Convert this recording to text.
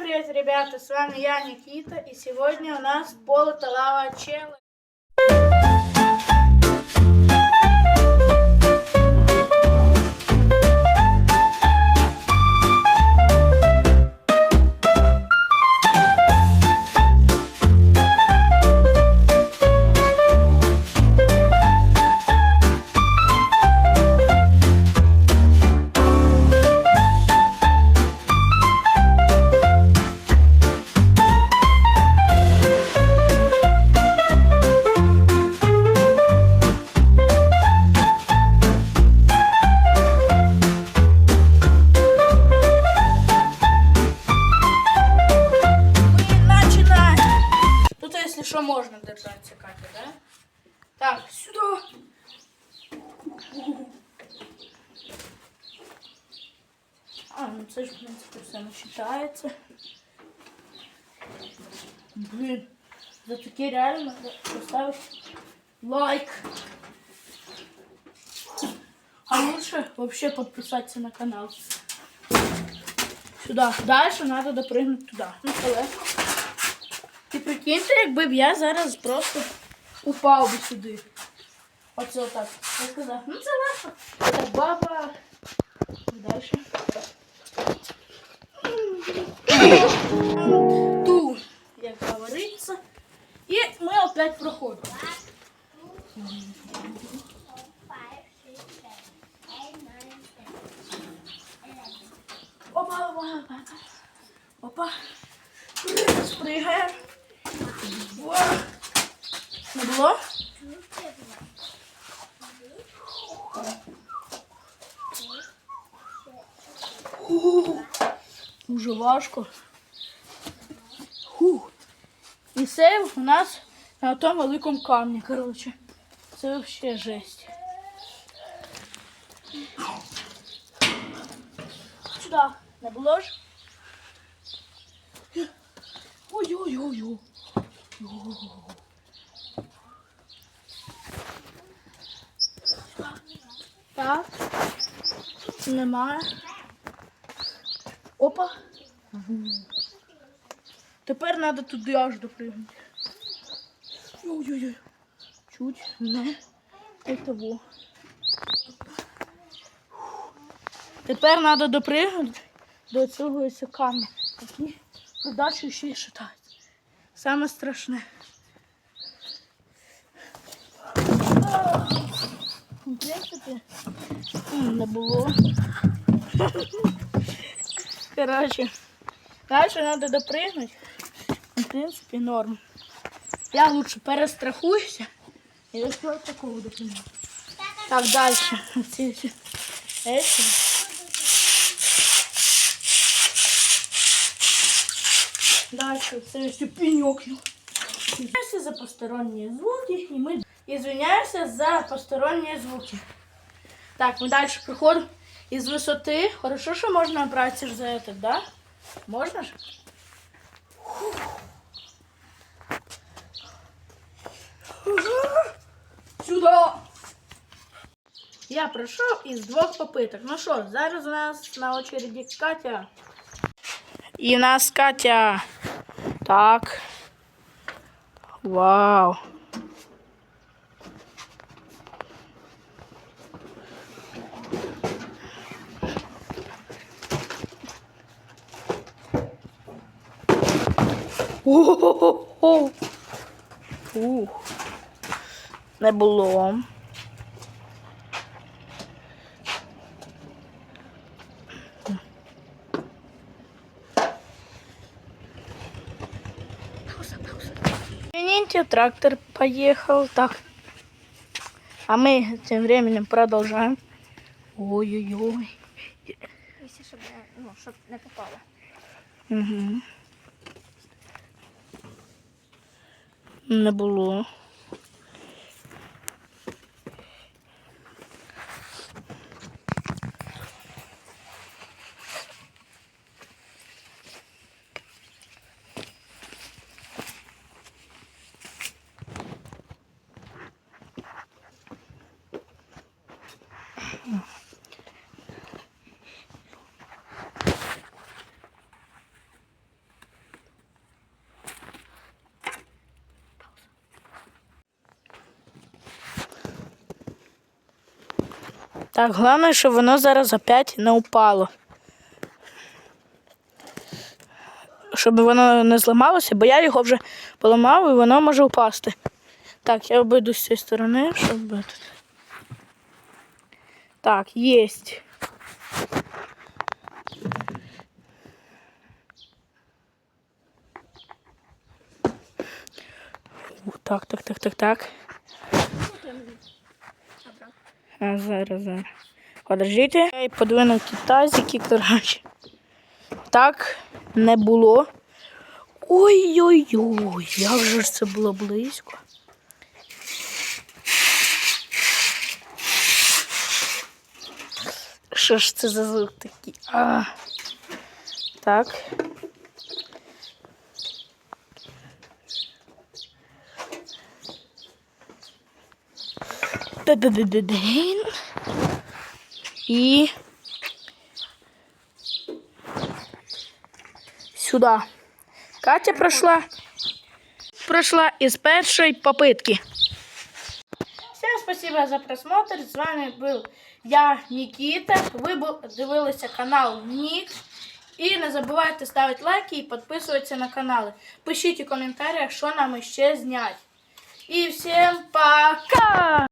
привет, ребята! С вами я, Никита, и сегодня у нас полуталава челлендж. держаться, Катя, да? Так, сюда. А, ну це ж, в принципі, все не читається. Блін, за таке реально треба поставити лайк. А лучше вообще подписаться на канал. Сюда. Дальше надо допрыгнути туди. Ну, але. І прикиньте, якби б я зараз просто упав би сюди. Оце отак. Я сказав, ну це легко. Так, баба. Дальше. Ту, як говориться. І ми опять проходимо. Опа, опа, опа. Опа. Спригаємо. Ва. Не було? Фу. Дуже важко. Фу. І це у нас на тому великому камні, коротше. Це взагалі жесть. Сюди. Не було ж? Ой-ой-ой-ой. Так. Немає. Опа. Тепер треба туди аж допригнути. Ой-ой-ой. Чуть не того. Тепер треба допригнути до цього камня. Такі продачі ще й шатають. Саме страшне. В принципі, не було. Коротше, далі треба допригнути. В принципі, норм. Я лучше перестрахуюся і до такого допригну. Так, всі речі. Дальше це ще пеньок. Извиняюся за посторонні звуки, і ми извиняюся за посторонні звуки. Так, ми далі приходимо із висоти. Хорошо, що можна братися за это, да? Можна ж? Сюда! Я пройшов із двох попиток. Ну що, зараз у нас на очереді Катя. І в нас Катя. Так. Вау. Ух. Не було. Извините, трактор поехал. Так. А мы тем временем продолжаем. Ой-ой-ой. Щоб не, ну, щоб не попало. Угу. Не було. Так, головне, щоб воно зараз опять не упало. Щоб воно не зламалося, бо я його вже поламав і воно може впасти. Так, я обійду з цієї сторони, щоб. Так, єсть. Так, так, так, так, так. А зараз, зараз. Подождите. Я подвинув ті тазики, коротше. Так, не було. Ой-ой-ой, як же це було близько. Що ж це за звук такий? А. Так. І сюди. Катя пройшла. Пройшла із першої попитки. Всем спасибо за просмотр. З вами був я, Нікіта. Ви дивилися канал Нік. І не забувайте ставити лайки і підписуватися на канали. Пишіть у коментарях, що нам ще зняти. І всім пока!